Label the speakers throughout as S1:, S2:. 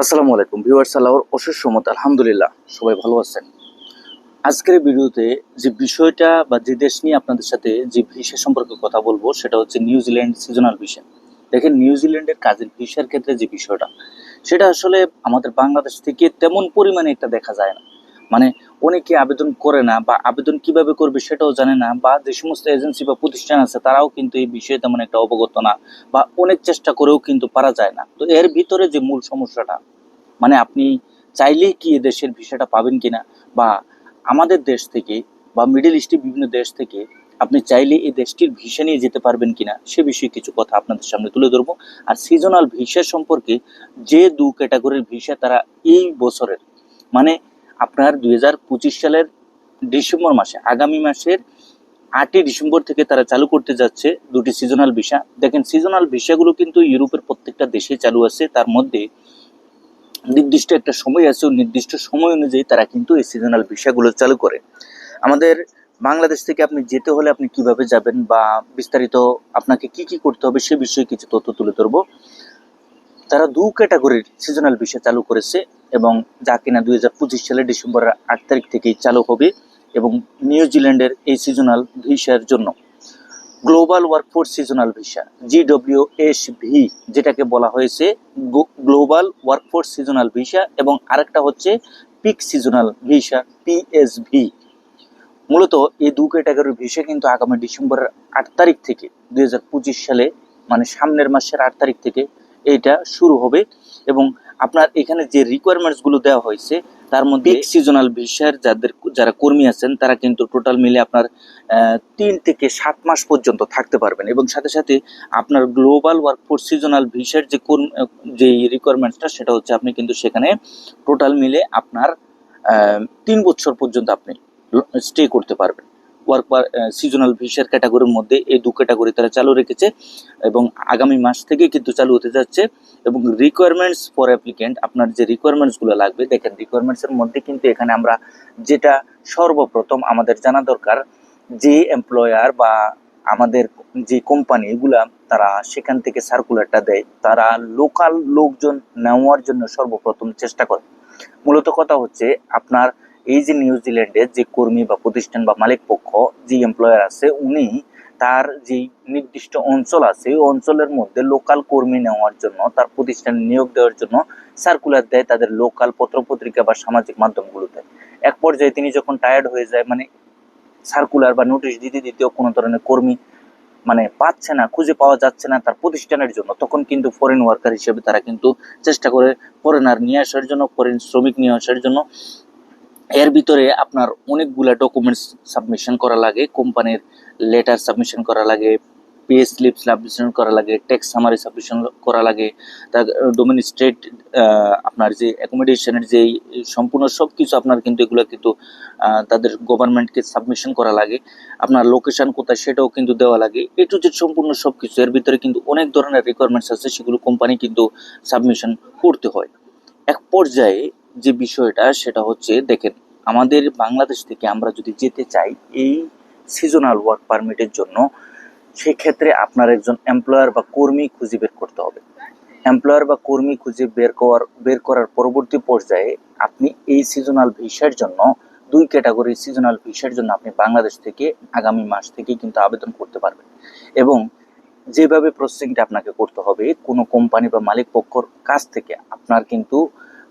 S1: আসসালামু আলাইকুম ভিউয়ার্স, আল্লাহর অশেষ সমত আলহামদুলিল্লাহ, সবাই ভালো আছেন। আজকের ভিডিওতে যে বিষয়টা বা যে দেশ নিয়ে আপনাদের সাথে যে ভিসা সম্পর্কে কথা বলব, সেটা হচ্ছে নিউজিল্যান্ড সিজনাল ভিসা। দেখেন নিউজিল্যান্ডের কাজের ভিসার ক্ষেত্রে যে বিষয়টা, সেটা আসলে আমাদের বাংলাদেশ থেকে তেমন পরিমাণে একটা দেখা যায় না। মানে অনেকে আবেদন করে না বা আবেদন কীভাবে করবে সেটাও জানে না বা যে সমস্ত এজেন্সি বা প্রতিষ্ঠান আছে তারাও কিন্তু এই বিষয়ে তেমন একটা অবগত না বা অনেক চেষ্টা করেও কিন্তু পারা যায় না। তো এর ভিতরে যে মূল সমস্যাটা মানে আপনি চাইলেই কি দেশের ভিসাটা পাবেন কিনা বা আমাদের দেশ থেকে বা মিডল ইস্টের বিভিন্ন দেশ থেকে আপনি চাইলে এই দেশটির ভিসা নিয়ে যেতে পারবেন কিনা সে বিষয়ে কিছু কথা আপনাদের সামনে তুলে ধরবো। আর সিজনাল ভিসা সম্পর্কে যে দু ক্যাটাগরির ভিসা তারা এই বছরের মানে আপনার দু হাজার পঁচিশ সালের ডিসেম্বর মাসে, আগামী মাসের আটই ডিসেম্বর থেকে তারা চালু করতে যাচ্ছে দুটি সিজনাল ভিসা দেখেন সিজনাল ভিসাগুলো কিন্তু ইউরোপের প্রত্যেকটা দেশে চালু আছে। তার মধ্যে নির্দিষ্ট একটা সময় আছে নির্দিষ্ট সময় অনুযায়ী তারা কিন্তু এই সিজনাল ভিসাগুলো চালু করে। আমাদের বাংলাদেশ থেকে আপনি যেতে হলে আপনি কীভাবে যাবেন বা বিস্তারিত আপনাকে কি কি করতে হবে সে বিষয়ে কিছু তথ্য তুলে ধরবো। তারা দু ক্যাটাগরির সিজনাল ভিসা চালু করেছে এবং যা কিনা দুই হাজার পঁচিশ সালের ডিসেম্বরের আট তারিখ থেকেই চালু হবে এবং নিউজিল্যান্ডের এই সিজনাল ভিসার জন্য। Global workforce seasonal visa GW S V যেটাকে বলা হয়েছে গ্লোবাল ওয়ার্কফোর্স সিজনাল ভিসা এবং আরেকটা হচ্ছে পিক সিজনাল ভিসা পিএসভি মূলত এই দু ক্যাটাগরির ভিসা কিন্তু আগামী ডিসেম্বরের আট তারিখ থেকে দুই হাজার পঁচিশ সালে মানে সামনের মাসের আট তারিখ থেকে এইটা শুরু হবে এবং আপনার এখানে যে রিকোয়ারমেন্টসগুলো দেওয়া হয়েছে, তার মধ্যে সিজনাল ভিসার যাদের যারা কর্মী আছেন, তারা কিন্তু টোটাল মিলে আপনার তিন থেকে সাত মাস পর্যন্ত থাকতে পারবেন এবং সাথে সাথে আপনার গ্লোবাল ওয়ার্কফোর্স সিজনাল ভিসার যে কর্ম- যে রিকোয়ারমেন্টসটা সেটা হচ্ছে আপনি কিন্তু সেখানে টোটাল মিলে আপনার তিন বছর পর্যন্ত আপনি স্টে করতে পারবেন। ওয়ার্ক সিজনাল ভিসার ক্যাটাগরির মধ্যে এই দু ক্যাটাগরি তারা চালু রেখেছে এবং আগামী মাস থেকে কিন্তু চালু হতে যাচ্ছে এবং রিকোয়ারমেন্টস ফর অ্যাপ্লিকেন্ট আপনার যে রিকোয়ারমেন্টসগুলো লাগবে, দেখেন রিকোয়ারমেন্টস এর মধ্যে কিন্তু এখানে আমরা যেটা সর্বপ্রথম আমাদের জানা দরকার, যে এমপ্লয়ার বা আমাদের যে কোম্পানি এগুলা তারা সেখান থেকে সার্কুলারটা দেয়, তারা লোকাল লোকজন নেওয়ার জন্য সর্বপ্রথম চেষ্টা করে। মূলত কথা হচ্ছে আপনার এই যে নিউজিল্যান্ডের যে কর্মী বা প্রতিষ্ঠান বা মালিক পক্ষ যে এমপ্লয়ার আছে, উনি তার যে নির্দিষ্ট অঞ্চল আছে, ওই অঞ্চলের মধ্যে লোকাল কর্মী নেওয়ার জন্য, তার প্রতিষ্ঠানে নিয়োগ দেওয়ার জন্য সার্কুলার দেয়, তাদের লোকাল পত্রপত্রিকা বা সামাজিক মাধ্যমগুলোতে। এক পর্যায়ে তিনি যখন টায়ার্ড হয়ে যায় মানে সার্কুলার বা নোটিশ দিতে দিতেও কোনো ধরনের কর্মী মানে পাচ্ছে না, খুঁজে পাওয়া যাচ্ছে না তার প্রতিষ্ঠানের জন্য, তখন কিন্তু ফরেন ওয়ার্কার হিসেবে তারা কিন্তু চেষ্টা করে ফরেনার নিয়ে আসার জন্য ফরেন শ্রমিক নিয়ে আসার জন্য এর ভিতরে আপনার অনেকগুলা ডকুমেন্টস সাবমিশন করা লাগে, কোম্পানির লেটার সাবমিশন করা লাগে পে স্লিপ সাবমিশন করা লাগে ট্যাক্স সামারি সাবমিশন করা লাগে, তার ডোমেন স্টেট আপনার যে অ্যাকোমোডেশনের যে সম্পূর্ণ সব কিছু আপনার কিন্তু এগুলো কিন্তু তাদের গভর্নমেন্টকে সাবমিশন করা লাগে। আপনার লোকেশন কোথায় সেটাও কিন্তু দেওয়া লাগে। এ টু জেড সম্পূর্ণ সব কিছু এর ভিতরে কিন্তু অনেক ধরনের রিকোয়ারমেন্টস আছে, সেগুলো কোম্পানি কিন্তু সাবমিশন করতে হয়। এক পর্যায়ে যে বিষয়টা, সেটা হচ্ছে, দেখেন আমাদের বাংলাদেশ থেকে আমরা যদি যেতে চাই এই সিজনাল ওয়ার্ক পারমিটের জন্য, সেক্ষেত্রে আপনার একজন এমপ্লয়ার বা কর্মী খুঁজে বের করতে হবে। এমপ্লয়ার বা কর্মী খুঁজে বের করার বের করার পরবর্তী পর্যায়ে আপনি এই সিজনাল ভিসার জন্য, দুই ক্যাটাগরি সিজনাল ভিসার জন্য আপনি বাংলাদেশ থেকে আগামী মাস থেকে কিন্তু আবেদন করতে পারবেন। এবং যেভাবে প্রসেসিংটা আপনাকে করতে হবে, কোনো কোম্পানি বা মালিক পক্ষর কাছ থেকে আপনার কিন্তু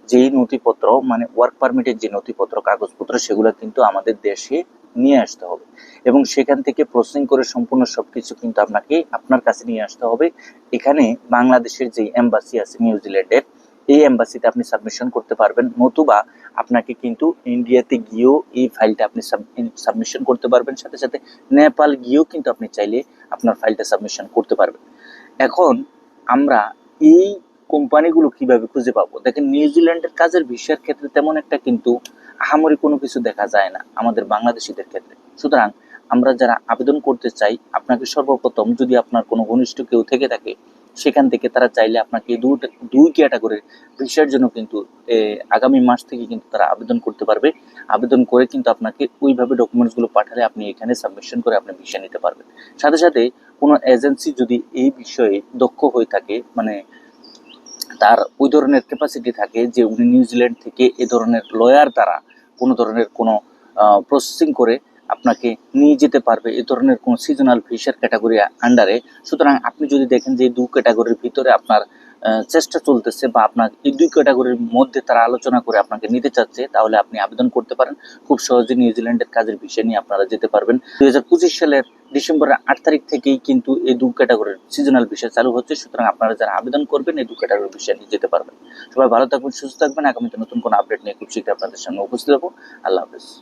S1: যেই নথিপত্র মানে ওয়ার্ক পারমিটের যে নথিপত্র, কাগজপত্র, সেগুলো কিন্তু আমাদের দেশে নিয়ে আসতে হবে। এবং সেখান থেকে প্রসেসিং করে সম্পূর্ণ সবকিছু কিন্তু আপনাকে আপনার কাছে নিয়ে আসতে হবে। এখানে বাংলাদেশের যে এম্বাসি আছে নিউজিল্যান্ডের এই এম্বাসিতে আপনি সাবমিশন করতে পারবেন। নতুবা আপনাকে কিন্তু ইন্ডিয়াতে গিয়েও এই ফাইলটা আপনি সাবমিশন করতে পারবেন। সাথে সাথে নেপাল গিয়েও কিন্তু আপনি চাইলে আপনার ফাইলটা সাবমিশন করতে পারবেন। এখন আমরা এই কোম্পানিগুলো কীভাবে খুঁজে পাবো? দেখেন নিউজিল্যান্ডের কাজের ভিসার ক্ষেত্রে তেমন একটা কিন্তু আহামরি কোনো কিছু দেখা যায় না আমাদের বাংলাদেশিদের ক্ষেত্রে। সুতরাং আমরা যারা আবেদন করতে চাই, আপনাকে সর্বপ্রথম যদি আপনার কোনো ঘনিষ্ঠ কেউ থেকে থাকে, সেখান থেকে তারা চাইলে আপনাকে দুই দুই ক্যাটাগরির ভিসার জন্য কিন্তু আগামী মাস থেকে কিন্তু তারা আবেদন করতে পারবে। আবেদন করে কিন্তু আপনাকে ওইভাবে ডকুমেন্টসগুলো পাঠালে আপনি এখানে সাবমিশন করে আপনি ভিসা নিতে পারবেন। সাথে সাথে কোনো এজেন্সি যদি এই বিষয়ে দক্ষ হয়ে থাকে মানে তার ওই ধরনের ক্যাপাসিটি থাকে যে উনি নিউজিল্যান্ড থেকে এ ধরনের লয়ার দ্বারা কোনো ধরনের কোনো প্রসেসিং করে আপনাকে নিয়ে যেতে পারবে এ ধরনের কোনো সিজনাল ফিশের ক্যাটাগরি আন্ডারে সুতরাং আপনি যদি দেখেন যে দু ক্যাটাগরির ভিতরে আপনার চেষ্টা চলতেছে বা আপনার এই দুই ক্যাটাগরির মধ্যে তারা আলোচনা করে আপনাকে নিতে চাচ্ছে, তাহলে আপনি আবেদন করতে পারেন। খুব সহজে নিউজিল্যান্ডের কাজের বিষয় নিয়ে আপনারা যেতে পারবেন। দুই হাজার পঁচিশ সালের ডিসেম্বরের আট তারিখ থেকেই কিন্তু এই দু ক্যাটাগরির সিজনাল বিষয় চালু হচ্ছে। সুতরাং আপনারা যারা আবেদন করবেন, এই দু ক্যাটাগরির বিষয় নিয়ে যেতে পারবেন। সবাই ভালো থাকবেন, সুস্থ থাকবেন। আগামীতে নতুন কোনো আপডেট নিয়ে খুব শীঘ্রই আপনাদের সামনে উপস্থিত হব। আল্লাহ হাফেজ।